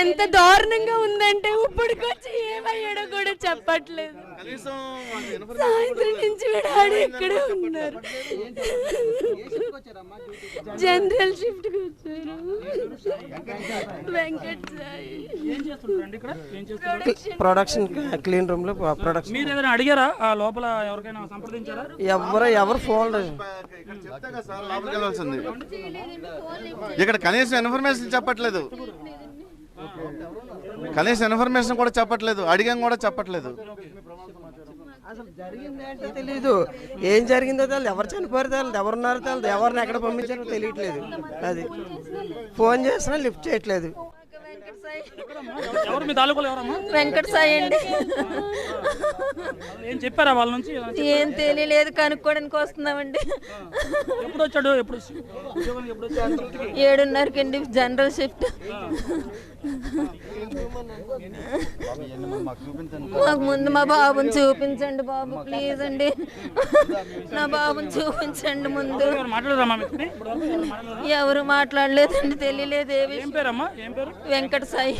ఎంత దారుణంగా ఉందంటే ఇప్పటికొచ్చి ఏమయ్యాడో కూడా చెప్పట్లేదు. కనీసం వాళ్ళకి ఇన్ఫర్మేషన్ సాయంత్రం నుంచి వీడాడు ఇక్కడే ఉన్నారు. జనరల్ షిఫ్ట్కి వచ్చారు. వెంకట్ సాయి. ఏం చేస్తుంటారండి ఇక్కడ? ఏం చేస్తారు ప్రొడక్షన్ క్లీన్ రూమ్లో ప్రొడక్షన్ మీరు ఏదైనా అడిగారా? ఆ లోపల ఎవరికైనా సంప్రదించారా? ఎవరు ఎవరు ఫోన్ ఇక్కడ కనీసం ఇన్ఫర్మేషన్ చెప్పట్లేదు. కనీసం ఇన్ఫర్మేషన్ కూడా చెప్పట్లేదు అడిగాం కూడా చెప్పట్లేదు. అసలు జరిగింది ఏంటో తెలీదు. ఏం జరిగిందో తెలియదు ఎవరు చనిపోయారో తెలియదు ఎవరున్నారో తెలియదు ఎవరిని ఎక్కడ పంపించారో తెలియట్లేదు. అది. ఫోన్ చేసినా లిఫ్ట్ చేయట్లేదు. వెంకట్ సాయి ఎవరు మీ తాలూకులో ఎవరమ్మా? వెంకట్ సాయి అండి. ఏం చెప్పారా వాళ్ళ నుంచి? ఏం తెలియలేదు కనుక్కోవడానికి వస్తున్నామండి. ఎప్పుడు వచ్చాడు ఎప్పుడు వచ్చి- ఉద్యోగానికి ఎప్పుడు వచ్చాడు ఏడున్నరకి అండి జనరల్ షిఫ్ట్. మాకు ముందు మా బాబుని చూపించండి బాబు ప్లీజ్ అండి. నా బాబుని చూపించండి ముందు. ఎవరు మాట్లాడలేదండి తెలియలేదు ఏవి ఏం పేరమ్మా? ఏం పేరు? వెంకట సాయి.